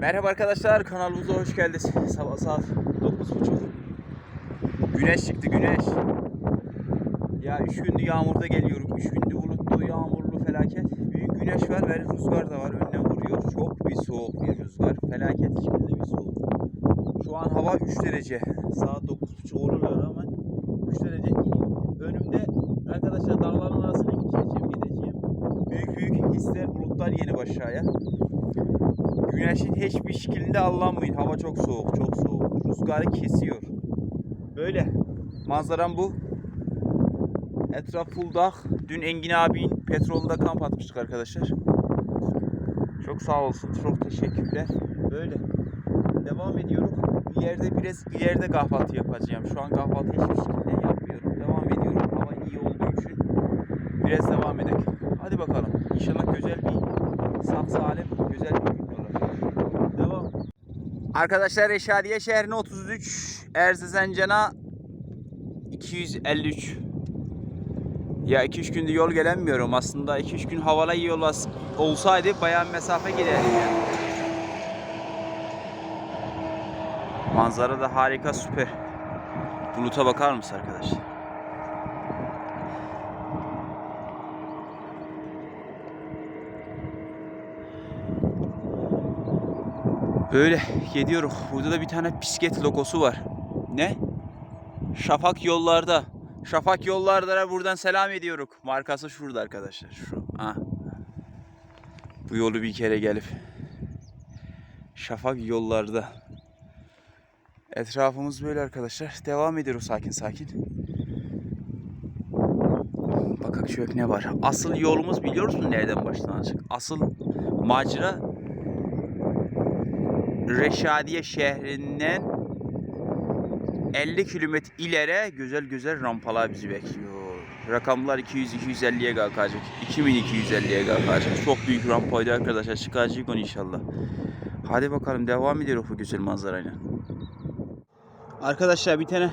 Merhaba arkadaşlar kanalımıza hoş geldiniz. Sabah saat 9.30. Güneş çıktı güneş. Ya 3 gündür yağmurda geliyorum. 3 gündür bulutlu, yağmurlu felaket. Büyük güneş var ve rüzgar da var. Önüne vuruyor. Çok bir soğuk bir rüzgar. Felaket şekilde bir soğuk. Şu an hava 3 derece. Saat 9.30 oluyor ama 3 derece. Önümde arkadaşlar dağların arasına gideceğim, gideceğim. Büyük büyük hisler bulutlar yeni aşağıya. Güneşin hiçbir şekilde allanmayın. Hava çok soğuk, çok soğuk. Rüzgarı kesiyor. Böyle. Manzaram bu. Etraf full dağ. Dün Engin abinin petrolünde kamp atmıştık arkadaşlar. Çok sağ olsun. Çok teşekkürler. Böyle. Devam ediyorum. İleride biraz ileride kahvaltı yapacağım. Şu an kahvaltı hiçbir şekilde yapmıyorum. Devam ediyorum. Hava iyi olduğu için biraz devam edelim. Hadi bakalım. İnşallah güzel bir sağ salim güzel bir. Arkadaşlar Reşadiye şehrine 33, Erzincan'a 253. Ya 2-3 gündür yol gelemiyorum. Aslında 2-3 gün havalı iyi yol olsaydı bayağı mesafe giderdim yani. Manzara da harika süper. Buluta bakar mısın arkadaşlar? Böyle gidiyorum. Burada da bir tane bisiklet logosu var. Ne? Şafak yollarda. Şafak yollarda buradan selam ediyorum. Markası şurada arkadaşlar. Şu. Ha. Bu yolu bir kere gelip Şafak yollarda. Etrafımız böyle arkadaşlar. Devam ediyoruz sakin sakin. Bakak şöyle ne var. Asıl yolumuz biliyor musun nereden başlanacak? Asıl macera Reşadiye şehrinden 50 kilometre ileri güzel güzel rampalar bizi bekliyor. Rakamlar 200-250'ye kalkacak. 2250'ye kalkacak. Çok büyük rampaydı arkadaşlar. Çıkacak onu inşallah. Hadi bakalım devam ediyoruz bu güzel manzarayla. Arkadaşlar bir tane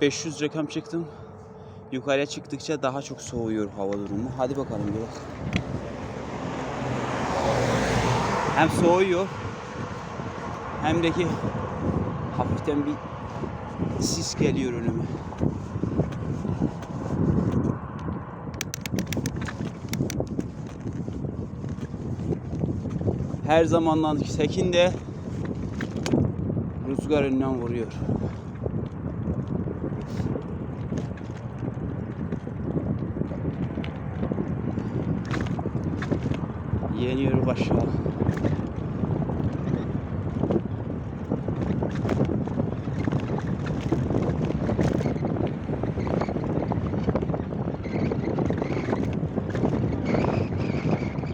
500 rakam çıktım. Yukarıya çıktıkça daha çok soğuyor hava durumu. Hadi bakalım bir bak. Hem soğuyor hem de ki hafiften bir sis geliyor önüme. Her zamandan sekin de rüzgar önünden vuruyor. Yeniyor aşağı.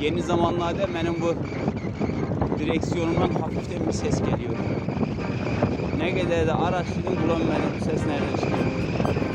Yeni zamanlarda benim bu direksiyonumdan hafiften bir ses geliyor. Ne kadar da araştırdım bulamadım bu ses nereden çıkıyor.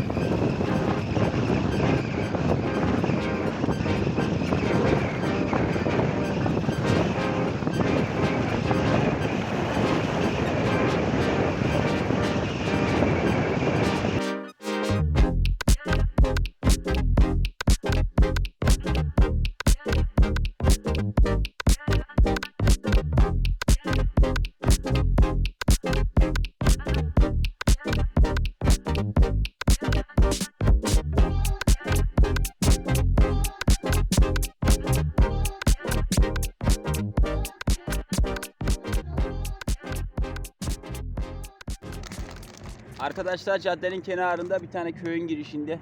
Arkadaşlar caddenin kenarında bir tane köyün girişinde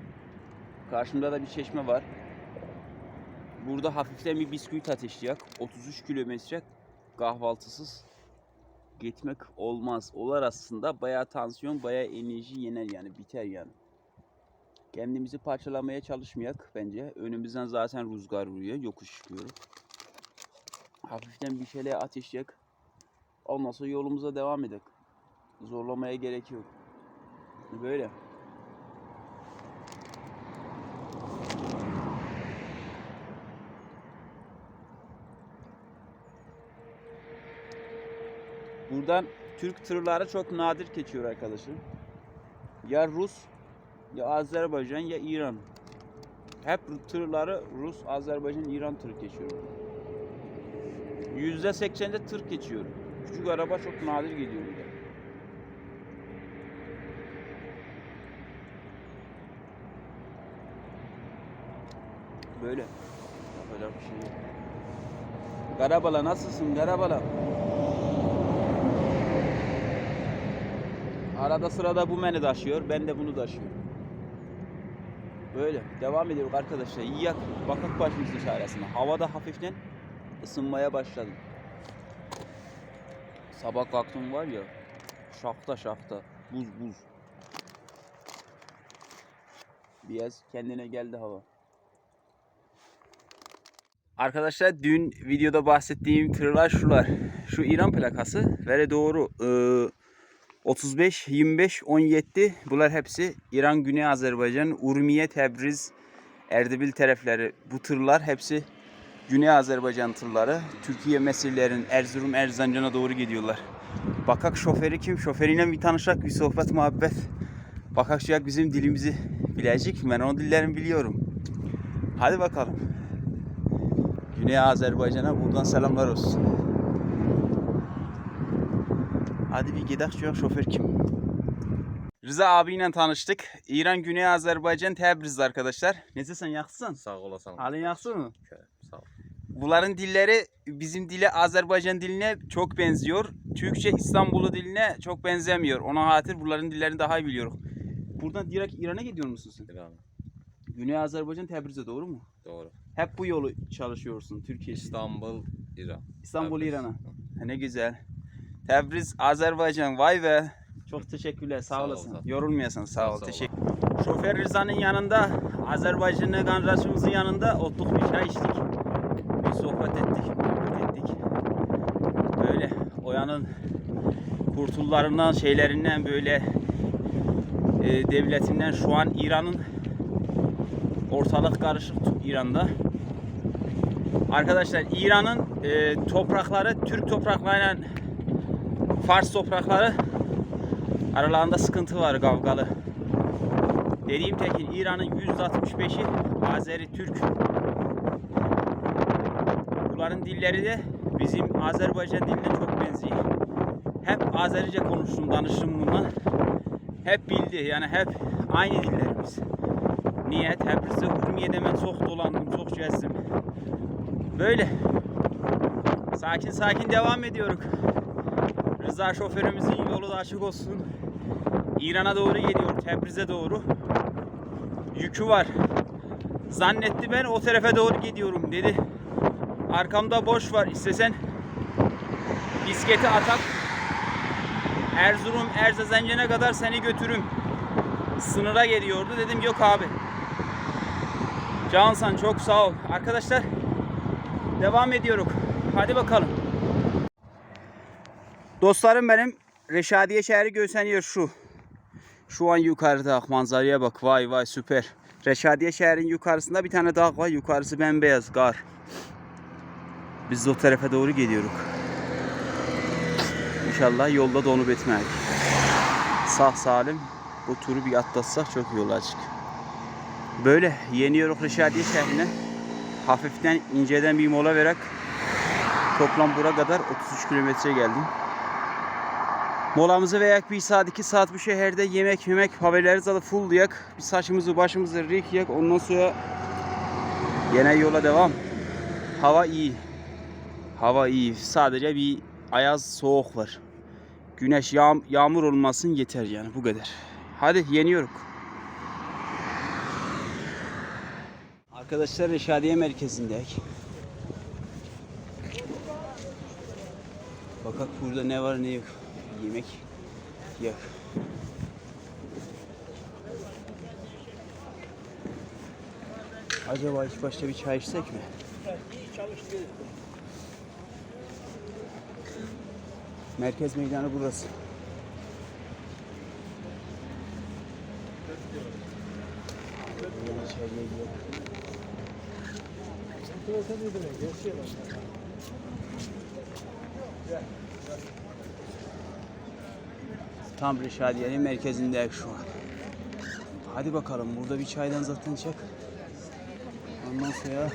karşımda da bir çeşme var. Burada hafiften bir bisküvit ateşleyecek. 33 kilometre kahvaltısız gitmek olmaz. Olar aslında bayağı tansiyon, bayağı enerji yener yani biter yani. Kendimizi parçalamaya çalışmayak bence. Önümüzden zaten rüzgar vuruyor. Yokuş çıkıyor. Hafiften bir şeyler ateşleyek. Ondan sonra yolumuza devam edek. Zorlamaya gerek yok. Böyle. Buradan Türk tırları çok nadir geçiyor arkadaşım. Ya Rus, ya Azerbaycan, ya İran. Hep tırları Rus, Azerbaycan, İran tır geçiyor. Yüzde seksende tır geçiyor. Küçük araba çok nadir geliyor burada. Böyle. Yapacak bir şey yok. Karabala nasılsın Karabala? Arada sırada bu beni taşıyor, ben de bunu taşıyorum. Böyle devam ediyoruz arkadaşlar. Yiyak bakak başımızın çaresine. Havada hafiften ısınmaya başladım. Sabah kalktım var ya şakta şakta buz buz. Biraz kendine geldi hava. Arkadaşlar dün videoda bahsettiğim tırlar şular. Şu İran plakası vere doğru eee, 35, 25, 17 bunlar hepsi İran, Güney Azerbaycan, Urmiye, Tebriz, Erdebil tarafları. Bu tırlar hepsi Güney Azerbaycan tırları. Türkiye mesirlerin Erzurum, Erzincan'a doğru gidiyorlar. Bakak şoförü kim? Şoförüyle bir tanışak, bir sohbet, muhabbet. Bakak şu bizim dilimizi bilecek. Ben onun dillerini biliyorum. Hadi bakalım. Güney Azerbaycan'a buradan selamlar olsun. Hadi bir gidelim şu şoför kim? Rıza abiyle tanıştık. İran, Güney Azerbaycan, Tebriz'de arkadaşlar. Neyse sen yaksın. Sağ olasın. Halin yaksın mı? Sağ ol. Bunların dilleri bizim dile Azerbaycan diline çok benziyor. Türkçe İstanbul'u diline çok benzemiyor. Ona hatır bunların dillerini daha iyi biliyoruz. Buradan direkt İran'a gidiyor musun sen? İran. Güney Azerbaycan Tebriz'e doğru mu? Doğru. Hep bu yolu çalışıyorsun Türkiye. için. İstanbul, İran. İstanbul Tebriz. İran'a. Ha, Ne güzel. Tebriz Azerbaycan vay be. Çok teşekkürler sağ Sağ ol, olasın. ol. Yorulmayasın sağ ol. Sağ ol. Teşekkür. Şoför Rıza'nın yanında Azerbaycanlı kardeşimizin yanında oturup bir çay içtik. Bir sohbet ettik, muhabbet ettik. Böyle oyanın kurtullarından şeylerinden böyle e, devletinden şu an İran'ın ortalık karışık İran'da. Arkadaşlar İran'ın e, toprakları Türk topraklarıyla Fars toprakları aralarında sıkıntı var kavgalı. Dediğim tekin İran'ın %65'i Azeri Türk. Bunların dilleri de bizim Azerbaycan diline çok benziyor. Hep Azerice konuştum, danıştım bununla. Hep bildi yani hep aynı dillerimiz. Niye? Təbrizdə Urmiye'de mən çox dolandım, çox gəzdim. Böyle. Sakin sakin devam ediyoruz. Rıza şoförümüzün yolu da açık olsun. İran'a doğru geliyor, Tebriz'e doğru. Yükü var. Zannetti ben o tarafa doğru gidiyorum dedi. Arkamda boş var istesen bisikleti atak. Erzurum, Erzezencen'e kadar seni götürüm. Sınıra geliyordu. Dedim yok abi. Cansan çok sağ ol. Arkadaşlar devam ediyoruz. Hadi bakalım. Dostlarım benim Reşadiye şehri gösteriyor şu. Şu an yukarıda manzaraya bak. Vay vay süper. Reşadiye şehrin yukarısında bir tane dağ var. Yukarısı bembeyaz kar. Biz de o tarafa doğru gidiyoruz. İnşallah yolda donup etmeyiz. Sağ salim bu turu bir atlatsak çok yol açık. Böyle yeniyoruz Reşadiye şehrine. Hafiften inceden bir mola vererek toplam bura kadar 33 kilometre geldim. Molamızı veya bir saat iki saat bu şehirde yemek yemek haberleri alıp full yak. Bir saçımızı başımızı rik yak. Ondan sonra yine yola devam. Hava iyi. Hava iyi. Sadece bir ayaz soğuk var. Güneş yağ- yağmur olmasın yeter yani bu kadar. Hadi yeniyoruz. Arkadaşlar Reşadiye merkezindeyiz. Bakak burada ne var ne yok. Yemek yok. Acaba ilk başta bir çay içsek mi? Merkez meydanı burası. Tam Reşadiye'nin merkezindeyiz şu an. Hadi bakalım burada bir çaydan zaten çek. Ondan sonra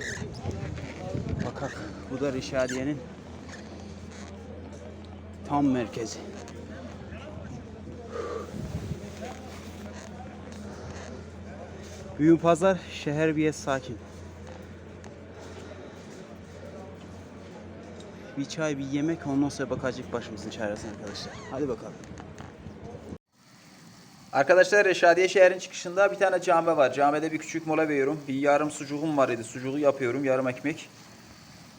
bakak bu da Reşadiye'nin Tam merkezi. Büyük pazar, şehir bir sakin. Bir çay, bir yemek, ondan sonra bakacak başımızın çaresine arkadaşlar. Hadi bakalım. Arkadaşlar Reşadiye şehrin çıkışında bir tane cami var. Camide bir küçük mola veriyorum. Bir yarım sucuğum var idi. Sucuğu yapıyorum. Yarım ekmek.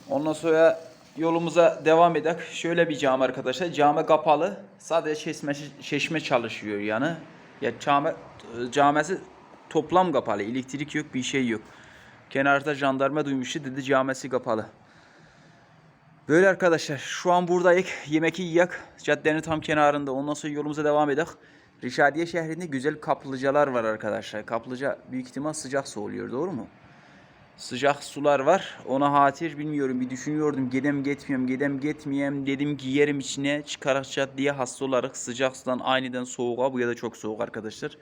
Ondan sonra yolumuza devam edek. Şöyle bir cami arkadaşlar. Cami kapalı. Sadece çeşme, çeşme çalışıyor yani. Ya cami, camisi toplam kapalı. Elektrik yok, bir şey yok. Kenarda jandarma duymuştu dedi camisi kapalı. Böyle arkadaşlar şu an buradayız. Yemek yiyek. Caddenin tam kenarında. Ondan sonra yolumuza devam edek. Rişadiye şehrinde güzel kaplıcalar var arkadaşlar. Kaplıca büyük ihtimal sıcak su oluyor doğru mu? Sıcak sular var. Ona hatir bilmiyorum. Bir düşünüyordum. Gidem gitmiyorum. Gidem gitmeyeyim. Dedim ki yerim içine çıkarak caddeye hasta olarak sıcak sudan aniden soğuğa. Bu ya da çok soğuk arkadaşlar.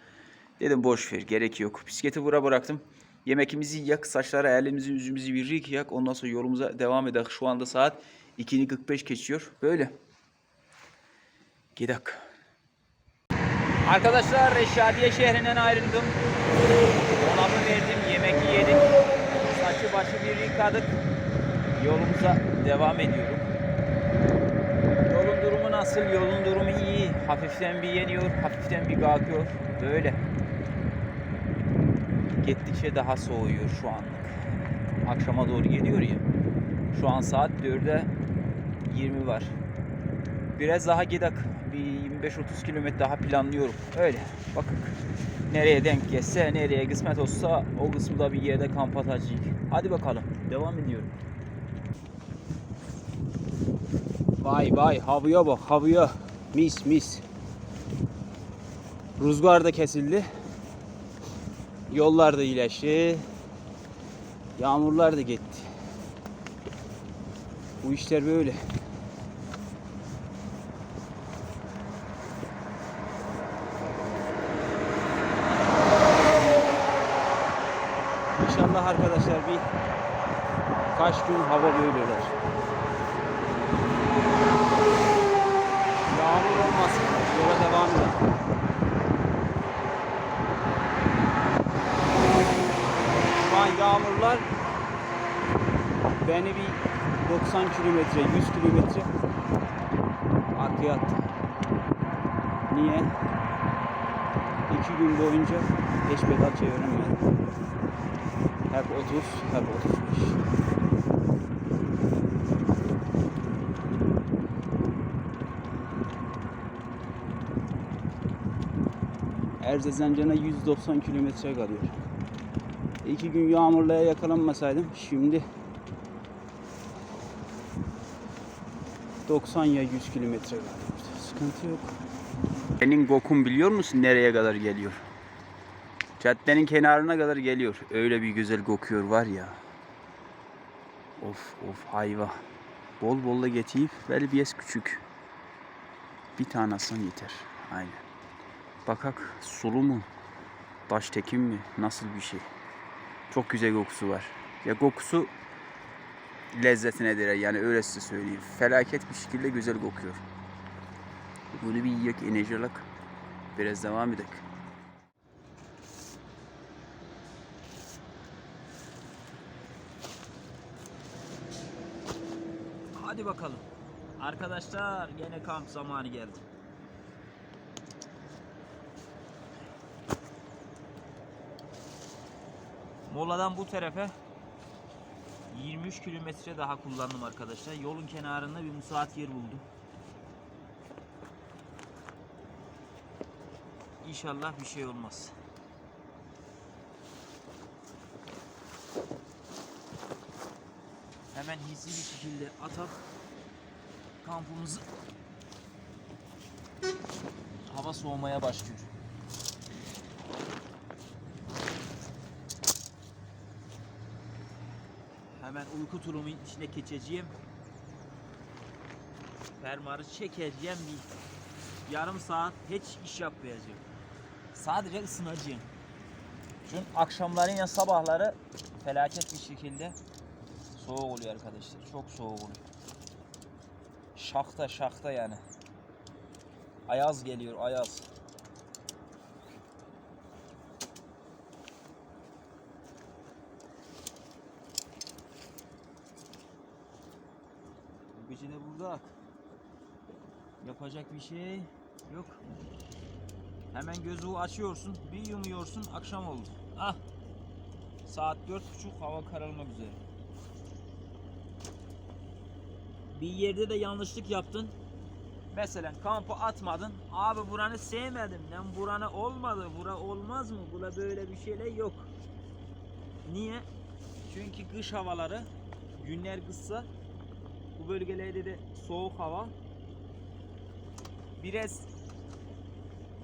Dedim boş ver. Gerek yok. Bisikleti bura bıraktım. Yemekimizi yak, saçları, elimizi, yüzümüzü bir yıkayak. Ondan sonra yolumuza devam edek. Şu anda saat 2.45 geçiyor. Böyle. Gidek. Arkadaşlar Reşadiye şehrinden ayrıldım. Donamı verdim, yemek yedik. Saçı başı bir yıkadık. Yolumuza devam ediyorum. Yolun durumu nasıl? Yolun durumu iyi. Hafiften bir yeniyor, hafiften bir kalkıyor. Böyle. Gittikçe daha soğuyor şu anlık. Akşama doğru geliyor ya. Şu an saat 4'e 20 var. Biraz daha gidek. Bir 25-30 kilometre daha planlıyorum. Öyle. Bakın. Nereye denk gelse, nereye kısmet olsa o kısımda bir yerde kamp atacağız. Hadi bakalım. Devam ediyorum. Vay vay havaya bak havaya. Mis mis. Rüzgar da kesildi. Yollar da iyileşti. Yağmurlar da gitti. Bu işler böyle. İnşallah arkadaşlar bir kaç gün hava böyleler. Yağmur olmasın. Yola devam edelim. Şu an yağmurlar beni bir 90 kilometre, 100 kilometre arkaya attı. Niye? İki gün boyunca hiç pedal çeviremedim. Hep 30, hep 35. Erzecan'a 190 kilometre kalıyor. İki gün yağmurluğa yakalanmasaydım şimdi 90 ya 100 kilometre. Sıkıntı yok. Senin kokun biliyor musun nereye kadar geliyor? Caddenin kenarına kadar geliyor. Öyle bir güzel kokuyor var ya. Of of hayva. Bol bol da getirip bir küçük. Bir tane alsan yeter. Aynen. Bakak sulu mu? Taş tekin mi? Nasıl bir şey? Çok güzel kokusu var. Ya kokusu lezzetine değer yani öyle size söyleyeyim. Felaket bir şekilde güzel kokuyor. Bunu bir yiyek enerji alak. Biraz devam edelim. Hadi bakalım. Arkadaşlar yine kamp zamanı geldi. Moladan bu tarafa 23 kilometre daha kullandım arkadaşlar. Yolun kenarında bir müsait yer buldum. İnşallah bir şey olmaz. Hemen hızlı bir şekilde atak kampımızı hava soğumaya başlıyor. Hemen uyku tulumun içine geçeceğim. Fermuarı çekeceğim bir yarım saat hiç iş yapmayacağım. Sadece ısınacağım. Çünkü akşamları ya sabahları felaket bir şekilde soğuk oluyor arkadaşlar. Çok soğuk oluyor. Şakta şakta yani. Ayaz geliyor ayaz. Bu gece de burada. Yapacak bir şey yok. Hemen gözü açıyorsun, bir yumuyorsun, akşam oldu. Ah. Saat dört buçuk, hava kararmak üzere. Bir yerde de yanlışlık yaptın. Mesela kampı atmadın. Abi buranı sevmedim. Lan buranı olmadı. Bura olmaz mı? Bura böyle bir şeyler yok. Niye? Çünkü kış havaları günler kısa. Bu bölgelerde de soğuk hava. Biraz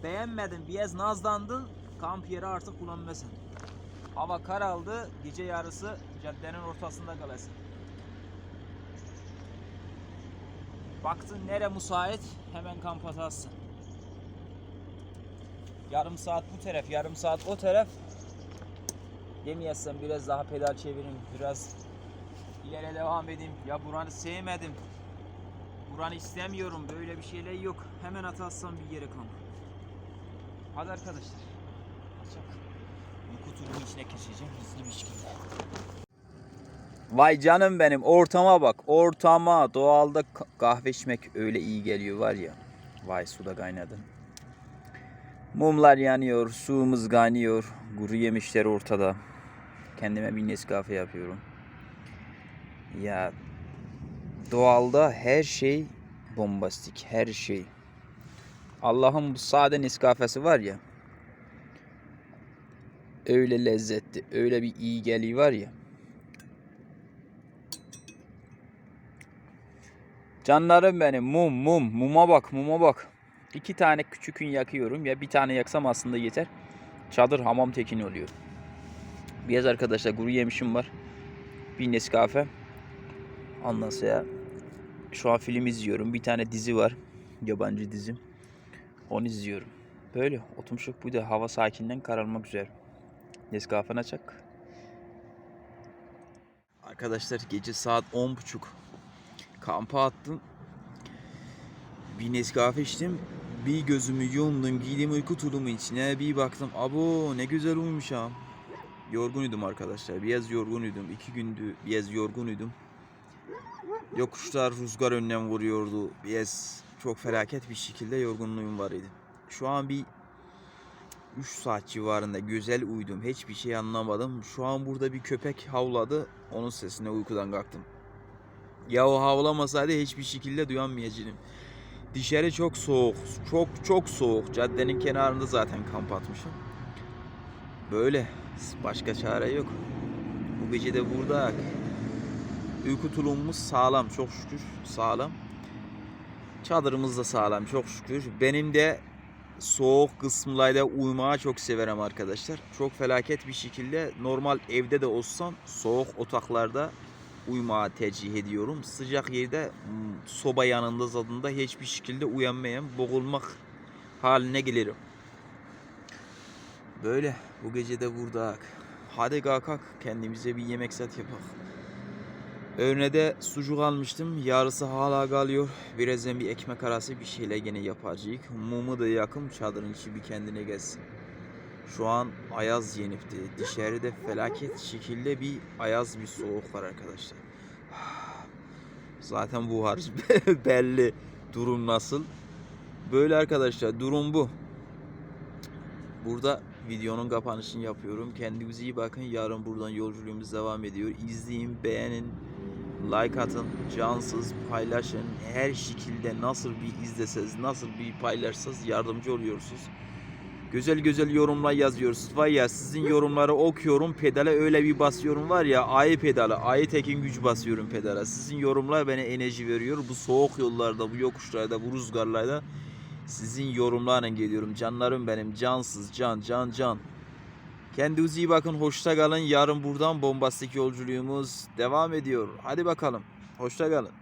beğenmedin, biraz nazlandın. Kamp yeri artık kullanmasın. Hava karaldı. Gece yarısı caddenin ortasında kalasın. Baktın nere müsait hemen kamp atarsın. Yarım saat bu taraf, yarım saat o taraf. Demeyesem biraz daha pedal çevireyim, biraz ileri devam edeyim. Ya buranı sevmedim. Buranı istemiyorum. Böyle bir şeyler yok. Hemen atarsam bir yere kamp. Hadi arkadaşlar. Çok uyku tulumu içine geçeceğim hızlı bir şekilde. Vay canım benim ortama bak ortama doğalda ka- kahve içmek öyle iyi geliyor var ya. Vay suda kaynadı. Mumlar yanıyor, suyumuz kaynıyor, kuru yemişler ortada. Kendime bir Nescafe yapıyorum. Ya doğalda her şey bombastik, her şey. Allah'ın bu sade Nescafe'si var ya. Öyle lezzetli, öyle bir iyi geliyor var ya. Canlarım benim mum mum muma bak muma bak. İki tane küçükün yakıyorum ya bir tane yaksam aslında yeter. Çadır hamam tekin oluyor. Biraz arkadaşlar kuru yemişim var. Bir Nescafe. Ondan sonra şu an film izliyorum. Bir tane dizi var. Yabancı dizi. Onu izliyorum. Böyle oturmuşuk bu da hava sakinden kararmak üzere. Nescafe açak. Arkadaşlar gece saat 10.30. Kampa attım. Bir Nescafe içtim. Bir gözümü yumdum, giydim uyku tulumu içine. Bir baktım, abo ne güzel uyumuş ha. Yorgunuydum arkadaşlar. Biraz yorgunuydum. İki gündü biraz yorgunuydum. Yokuşlar rüzgar önünden vuruyordu. Biraz çok felaket bir şekilde yorgunluğum var idi. Şu an bir 3 saat civarında güzel uyudum. Hiçbir şey anlamadım. Şu an burada bir köpek havladı. Onun sesine uykudan kalktım. Ya o havlamasaydı hiçbir şekilde duyamayacaktım. Dışarı çok soğuk. Çok çok soğuk. Caddenin kenarında zaten kamp atmışım. Böyle. Başka çare yok. Bu gece de burada. Uyku tulumumuz sağlam. Çok şükür sağlam. Çadırımız da sağlam. Çok şükür. Benim de soğuk kısımlarda uyumayı çok severim arkadaşlar. Çok felaket bir şekilde normal evde de olsam soğuk otaklarda uyumayı tercih ediyorum. Sıcak yerde mm, soba yanında zadında hiçbir şekilde uyanmayan, boğulmak haline gelirim. Böyle bu gece de burada. Hadi kalkak kendimize bir yemek sat yapak. Örneğde sucuk almıştım. Yarısı hala kalıyor. Birazdan bir ekmek arası bir şeyler gene yapacağız. Mumu da yakım çadırın içi bir kendine gelsin. Şu an ayaz yenipti. Dışarıda felaket şekilde bir ayaz bir soğuk var arkadaşlar. Zaten bu hariç belli durum nasıl. Böyle arkadaşlar durum bu. Burada videonun kapanışını yapıyorum. Kendinize iyi bakın. Yarın buradan yolculuğumuz devam ediyor. İzleyin, beğenin, like atın, cansız paylaşın. Her şekilde nasıl bir izleseniz, nasıl bir paylaşsanız yardımcı oluyorsunuz. Güzel güzel yorumlar yazıyorsunuz. Var ya sizin yorumları okuyorum pedale öyle bir basıyorum var ya ayı pedala ayı tekin güç basıyorum pedala. Sizin yorumlar bana enerji veriyor. Bu soğuk yollarda bu yokuşlarda bu rüzgarlarda sizin yorumlarla geliyorum. Canlarım benim cansız can can can. Kendinize iyi bakın hoşça kalın. Yarın buradan bombastik yolculuğumuz devam ediyor. Hadi bakalım. Hoşça kalın.